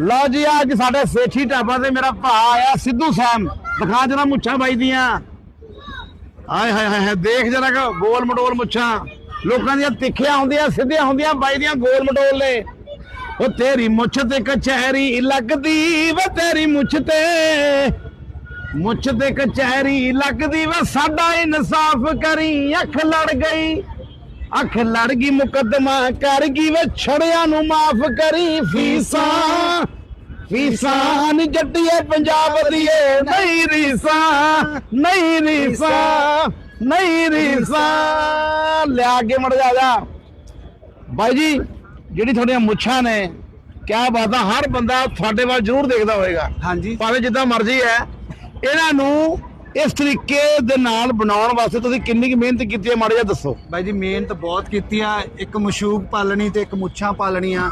ਲਓ ਜੀ ਅੱਜ ਸਾਡੇ ਸੇਠੀ ਢਾਬਾ ਤੇ ਮੇਰਾ ਭਾ ਆਇਆ ਸਿੱਧੂ ਸਾਹਿਬ। ਦਿਖਾ ਜਰਾ ਮੁੱਛਾਂ ਬਾਈ ਦੀਆਂ। ਆਏ ਹਾਏ ਹਾਏ ਹਾਏ, ਦੇਖ ਜਰਾ ਕਿ ਗੋਲ ਮਟੋਲ ਮੁੱਛਾਂ। ਲੋਕਾਂ ਦੀਆਂ ਤਿੱਖੀਆਂ ਹੁੰਦੀਆਂ ਸਿੱਧੀਆਂ ਹੁੰਦੀਆਂ ਬਾਈ ਦੀਆਂ ਗੋਲ ਮਟੋਲ ਨੇ। ਉਹ ਤੇਰੀ ਮੁੱਛ ਤੇ ਕਚਹਿਰੀ ਲੱਗਦੀ ਵੇ ਤੇਰੀ ਮੁੱਛ ਤੇ। ਮੁੱਛ ਤੇ ਕਚਹਿਰੀ ਲੱਗਦੀ ਵਾ ਸਾਡਾ ਇਨਸਾਫ ਕਰੀ ਅੱਖ ਲੜ ਗਈ। ਅੱਖ ਲੜ ਗਈ ਮੁਕੱਦਮਾ ਕਰ ਗਈ ਵੇ ਛੜਿਆਂ ਨੂੰ ਮਾਫ ਕਰੀ ਫੀਸਾਂ। ਫੀਸਾਂ ਨੀ ਜੱਟੀਏ ਪੰਜਾਬ ਦੀਏ ਨਹੀਂ ਰੀਸਾਂ ਨਹੀਂ ਰੀਸਾਂ ਨਹੀਂ ਰੀਸਾਂ। ਲਿਆ ਕੇ ਮੜ ਜਾ ਜਾ। ਬਾਈ ਜੀ ਜਿਹੜੀ ਤੁਹਾਡੀਆਂ ਮੁੱਛਾਂ ਨੇ ਕਿਆ ਬਾਤ ਆ ਹਰ ਬੰਦਾ ਤੁਹਾਡੇ ਵੱਲ ਜ਼ਰੂਰ ਦੇਖਦਾ ਹੋਵੇਗਾ ਹਾਂਜੀ। ਭਾਵੇਂ ਜਿੱਦਾਂ ਮਰਜ਼ੀ ਹੈ ਇਹਨਾਂ ਨੂੰ ਇਸ ਤਰੀਕੇ ਦੇ ਨਾਲ ਬਣਾਉਣ ਵਾਸਤੇ ਤੁਸੀਂ ਕਿੰਨੀ ਕੁ ਮਿਹਨਤ ਕੀਤੀ ਹੈ ਮਾੜਾ ਜਿਹਾ ਦੱਸੋ। ਬਾਈ ਜੀ ਮਿਹਨਤ ਬਹੁਤ ਕੀਤੀ ਆ। ਇੱਕ ਮਸ਼ੂਕ ਪਾਲਣੀ ਤੇ ਇੱਕ ਮੁੱਛਾਂ ਪਾਲਣੀਆਂ।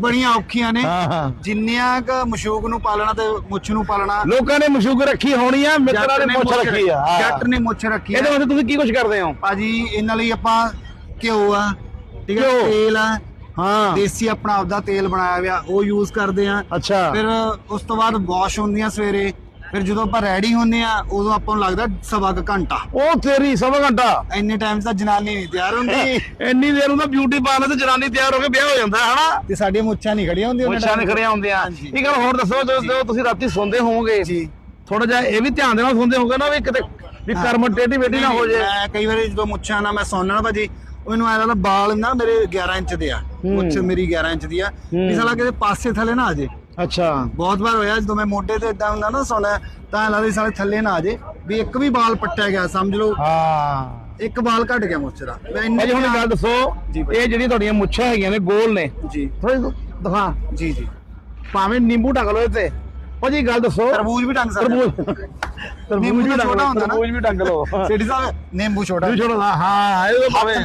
ਬੜੀਆਂ ਔਖੀਆਂ ਨੇ। ਹਾਂ ਹਾਂ। ਜਿੰਨੀਆਂ ਕ ਮਸ਼ੂਕ ਨੂੰ ਪਾਲਣਾ ਤੇ ਮੁੱਛ ਨੂੰ ਪਾਲਣਾ। ਲੋਕਾਂ ਨੇ ਮਸ਼ੂਕ ਰੱਖੀ ਹੋਣੀ ਆ ਮਿੱਤਰਾਂ ਨੇ ਮੁੱਛ ਰੱਖੀ ਆ। ਹਾਂ। ਜੱਟ ਨੇ ਮੁੱਛ ਰੱਖੀ ਇਹਦੇ ਆ ਵਾਸਤੇ ਤੁਸੀਂ ਕੀ ਕੁਝ ਕਰਦੇ ਹੋ? ਭਾਜੀ ਇਹਨਾਂ ਲਈ ਆਪਾਂ ਘਿਓ ਆ। ਠੀਕ ਹੈ ਘਿਓ। ਤੇਲ ਆ। ਹਾਂ। ਦੇਸੀ ਆਪਣਾ ਆਪਦਾ ਤੇਲ ਬਣਾਇਆ ਹੋਇਆ ਉਹ ਯੂਜ਼ ਕਰਦੇ ਆ। ਅੱਛਾ। ਫਿਰ ਉਸ ਤੋਂ ਬਾਅਦ ਵਾਸ਼ ਹੁੰਦੀਆਂ ਸਵੇਰੇ। ਫਿਰ ਜਦੋਂ ਆਪਾਂ ਰੈਡੀ ਹੁੰਨੇ ਆ ਉਦੋਂ ਆਪਾਂ ਨੂੰ ਲੱਗਦਾ ਸਵਾ ਕੁ ਘੰਟਾ। ਉਹ ਤੇਰੀ ਸਵਾ ਘੰਟਾ। ਇੰਨੇ ਟਾਈਮ ਤਾਂ ਜਨਾਨੀ ਨਹੀਂ ਤਿਆਰ ਹੁੰਦੀ। ਇੰਨੀ ਦੇਰ ਤਾਂ ਬਿਊਟੀ ਪਾਰਲਰ ਤੇ ਜਨਾਨੀ ਤਿਆਰ ਹੋ ਕੇ ਵਿਆਹ ਹੋ ਜਾਂਦਾ ਹੈ ਹਨਾ? ਤੇ ਸਾਡੀਆਂ ਮੁੱਛਾਂ ਨਹੀਂ ਖੜੀਆਂ ਹੁੰਦੀਆਂ ਮੁੱਛਾਂ ਨੇ time ਖੜੀਆਂ ਹੁੰਦੀਆਂ। ਇਹ ਗੱਲ ਹੋਰ ਦੱਸੋ ਜਦੋਂ ਤੁਸੀਂ ਰਾਤੀ ਸੌਂਦੇ ਹੋਵੋਗੇ ਜੀ। ਥੋੜਾ ਜਿਹਾ ਇਹ ਵੀ ਧਿਆਨ ਦੇਣਾ ਸੌਂਦੇ ਹੋਗੇ ਨਾ ਵੀ ਕਿਤੇ ਵੀ ਕਰਮ ਟੇਢੀ ਬੇਢੀ ਨਾ ਹੋ ਜੇ। ਮੈਂ ਕਈ ਵਾਰੀ ਜਦੋਂ ਮੁੱਛਾਂ ਨਾਲ ਮੈਂ ਸੌਣਾ ਭਾਜੀ ਉਹਨੂੰ ਐਂ ਲੱਗਦਾ ਬਾਲ ਨਾ ਮੇਰੇ 11 ਇੰਚ ਦੇ ਆ। ਮੁੱਛ ਮੇਰੀ 11 ਇੰਚ ਦੀ ਆ। ਵੀ ਸਾਲਾ ਕਿਤੇ ਪਾਸੇ ਥੱਲੇ ਨਾ ਆ ਜੇ। ਅੱਛਾ। ਬਹੁਤ ਵਾਰ ਹੋਇਆ ਜਦੋਂ ਮੈਂ ਮੋਢੇ ਤੇ ਇਦਾਂ ਹੁੰਦਾ ਨਾ ਸੌਣਾ ਤਾਂ ਐਂ ਲੱਗਦਾ ਸਾਲੇ ਥੱਲੇ ਨਾ ਆ ਜੇ ਵੀ ਇੱਕ ਵੀ ਬਾਲ ਪੱਟਿਆ ਗਿਆ ਸਮਝ ਲਓ। ਹਾਂ। ਇੱਕ ਬਾਲ ਘਟ ਗਿਆ ਮੁੱਛ ਦਾ। ਮੈਂ ਇੰਨੇ ਭਾਜੀ ਹੁਣ ਇੱਕ ਗੱਲ ਦੱਸੋ ਜੀ ਭਾਈ। ਇਹ ਜਿਹੜੀ ਤੁਹਾਡੀਆਂ ਮੁੱਛਾਂ ਹੈਗੀਆਂ ਨੇ ਗੋਲ ਨੇ। ਜੀ। ਥੋੜੀ ਦਿਖਾ। ਜੀ ਜੀ। ਭਾਵੇਂ ਨਿੰਬੂ ਢੱਕ ਲਓ ਇਹਤੇ ਭਾਜੀ ਗੱਲ ਦੱਸੋ। ਤਰਬੂਜ ਵੀ ਟੰਗ ਸਕਦਾ ਤਰਬੂਜ। ਤਰਬੂਜ ਨਿੰਬੂ ਵੀ ਤਾਂ ਛੋਟਾ ਹੁੰਦਾ ਨਾ। ਤਰਬੂਜ ਵੀ ਢੱਕ ਲਓ। ਸੇਠੀ ਸਾਹਿਬ ਨਿੰਬੂ ਛੋਟਾ। ਵੀ ਛੋਟਾ ਹਾਂ, ਇਹ ਤਾਂ ਭਾਵੇਂ।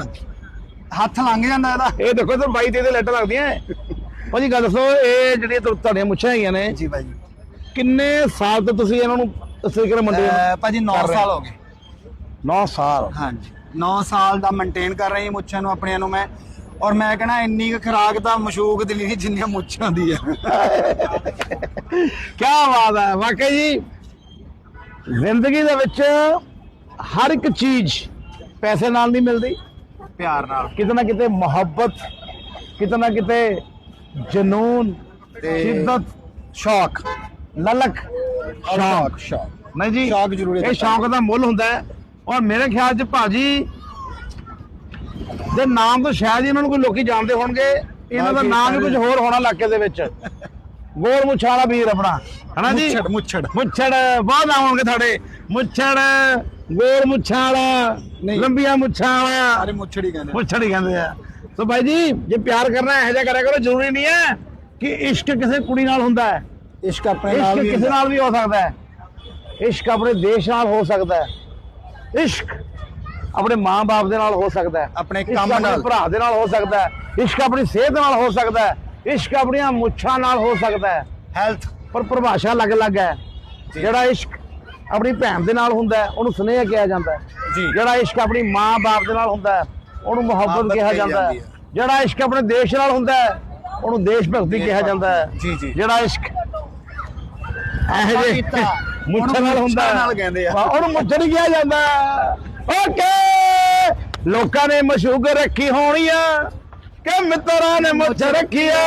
ਹੱਥ ਲੰਘ ਜਾਂਦਾ ਇਹਦਾ। ਇਹ ਦੇਖੋ ਤੇ ਬਾਈ ਤੇ ਇਹਦੇ ਲੱਟ ਲੱਗਦੀਆਂ। ਭਾਜੀ ਗੱਲ ਦੱਸੋ ਇਹ ਜਿਹੜੀਆਂ ਤੁ- ਤੁਹਾਡੀਆਂ ਮੁੱਛਾਂ ਹੈਗੀਆਂ ਨੇ ਜੀ ਭਾਈ। ਕਿੰਨੇ ਸਾਲ ਤੋਂ ਤੁਸੀਂ ਇਹਨਾਂ ਨੂੰ ਨਾਲ ਮੰਡੇ ਅਹ ਭਾਜੀ 9 ਕਰ ਰਹੇ ਸਾਲ ਹੋ ਗਏ। 9 ਸਾਲ? ਹਾਂਜੀ। 9 ਸਾਲ ਦਾ ਮੇਨਟੇਨ ਕਰ ਰਹੀ ਮੁੱਛਾਂ ਨੂੰ ਆਪਣੀਆਂ ਨੂੰ ਮੈਂ। ਔਰ ਮੈਂ ਕਹਣਾ ਇੰਨੀ ਕੁ ਖਰਾਕ ਤਾਂ ਮਸ਼ੂਕ ਦੀ ਨਹੀਂ ਜਿੰਨੀਆਂ ਮੁੱਛਾਂ ਦੀ ਆ। ਕੀ ਬਾਤ ਹੈ। ਵਾਕਈ ਜੀ ਜ਼ਿੰਦਗੀ ਦੇ ਵਿੱਚ ਹਰ ਇੱਕ ਚੀਜ਼ ਪੈਸੇ ਨਾਲ ਨਹੀਂ ਮਿਲਦੀ। ਪਿਆਰ ਨਾਲ। ਕਿਤੇ ਨਾ ਕਿਤੇ ਮੁਹੱਬਤ ਕਿਤੇ ਨਾ ਕਿਤੇ ਜਨੂਨ ਤੇ- ਸ਼ਿੱਦਤ ਸ਼ੌਕ ਲਲਕ ਸ਼ੌਕ। ਸ਼ੌਕ। ਨਹੀਂ ਜੀ ਸ਼ੌਕ ਜ਼ਰੂਰੀ ਇਹ। ਸ਼ੌਕ ਦਾ ਮੁੱਲ ਹੁੰਦਾ ਹੈ। ਔਰ ਮੇਰੇ ਖਿਆਲ 'ਚ ਭਾਜੀ ਦੇ ਨਾਮ ਤੋਂ ਸ਼ਾਇਦ ਇਹਨਾਂ ਨੂੰ ਕੋਈ ਲੋਕੀ ਜਾਣਦੇ ਹੋਣਗੇ। ਇਹਨਾਂ ਦਾ ਨਾਮ ਕੁਝ ਹੋਰ ਹੋਣਾ ਇਲਾਕੇ ਦੇ ਵਿੱਚ। ਗੋਲ ਮੁੱਛਾਂ ਵਾਲਾ ਵੀਰ ਆਪਣਾ ਹਨਾ ਜੀ? ਮੁੱਛੜ ਮੁੱਛੜ। ਮੁੱਛੜ ਨਾਮ ਹੋਣਗੇ ਤੁਹਾਡੇ। ਮੁੱਛੜ ਗੋਲ ਮੁੱਛਾਂ ਵਾਲਾ ਨਹੀਂ। ਲੰਬੀਆਂ ਮੁੱਛਾਂ ਵਾਲਾ। ਸਾਰੇ ਮੁੱਛੜ ਹੀ ਕਹਿੰਦੇ ਮੁੱਛੜ ਹੀ ਕਹਿੰਦੇ ਆ। ਸੋ ਭਾਈ ਜੀ ਜੇ ਪਿਆਰ ਕਰਨਾ ਹੈ ਇਹੋ ਜਿਹਾ ਕਰਿਆ ਕਰੋ ਜ਼ਰੂਰੀ ਨਹੀਂ ਹੈ ਕਿ ਇਸ਼ਕ ਕਿਸੇ ਕੁੜੀ ਨਾਲ ਹੁੰਦਾ ਹੈ। ਇਸ਼ਕ ਆਪਣੇ ਨਾਲ ਇਸ਼ਕ ਵੀ ਕਿਸੇ ਨਾਲ ਵੀ ਹੋ ਸਕਦਾ ਹੈ। ਇਸ਼ਕ ਆਪਣੇ ਦੇਸ਼ ਨਾਲ ਹੋ ਸਕਦਾ ਹੈ। ਇਸ਼ਕ ਆਪਣੇ ਮਾਂ-ਬਾਪ ਦੇ ਨਾਲ ਹੋ ਸਕਦਾ ਹੈ। ਆਪਣੇ ਕੰਮ ਆਪਣੇ ਨਾਲ। ਭਰਾ ਦੇ ਨਾਲ ਹੋ ਸਕਦਾ ਹੈ। ਇਸ਼ਕ ਆਪਣੀ ਸਿਹਤ ਨਾਲ ਹੋ ਸਕਦਾ ਹੈ। ਇਸ਼ਕ ਆਪਣੀਆਂ ਮੁੱਛਾਂ ਨਾਲ ਹੋ ਸਕਦਾ ਹੈ। ਹੈਲਥ ਪਰ ਪਰਿਭਾਸ਼ਾ ਅਲੱਗ-ਅਲੱਗ ਹੈ। ਜਿਹੜਾ ਇਸ਼ਕ ਆਪਣੀ ਭੈਣ ਦੇ ਨਾਲ ਹੁੰਦਾ ਹੈ ਉਹਨੂੰ ਸਨੇਹ ਕਿਹਾ ਜਾਂਦਾ ਹੈ। ਜਿਹੜਾ ਇਸ਼ਕ ਆਪਣੀ ਮਾਂ-ਬਾਪ ਦੇ ਨਾਲ ਹੁੰਦਾ ਹੈ ਉਹਨੂੰ ਮੁਹੱਬਤ ਕਿਹਾ ਜਾਂਦਾ ਹੈ। ਜਿਹੜਾ ਇਸ਼ਕ ਆਪਣੇ ਦੇਸ਼ ਨਾਲ ਹੁੰਦਾ ਹੈ ਉਹਨੂੰ ਦੇਸ਼ ਭਗਤੀ ਕਿਹਾ ਜਾਂਦਾ ਹੈ ਜੀ, ਜੀ। ਜਿਹੜਾ ਇਸ਼ਕ ਇਹੋ ਜਿਹੇ ਮੁੱਛਾਂ ਨਾਲ ਹੁੰਦਾ। ਨਾਲ ਕਹਿੰਦੇ ਆ। ਉਹਨੂੰ ਮੁੱਛ ਨਹੀਂ ਕਿਹਾ ਜਾਂਦਾ ਓਕੇ ਲੋਕਾਂ ਨੇ ਮਸ਼ਹੂਰ ਰੱਖੀ ਹੋਣੀ ਆ ਕਿ ਮਿੱਤਰਾਂ ਨੇ ਮੁੱਛ ਰੱਖੀ ਆ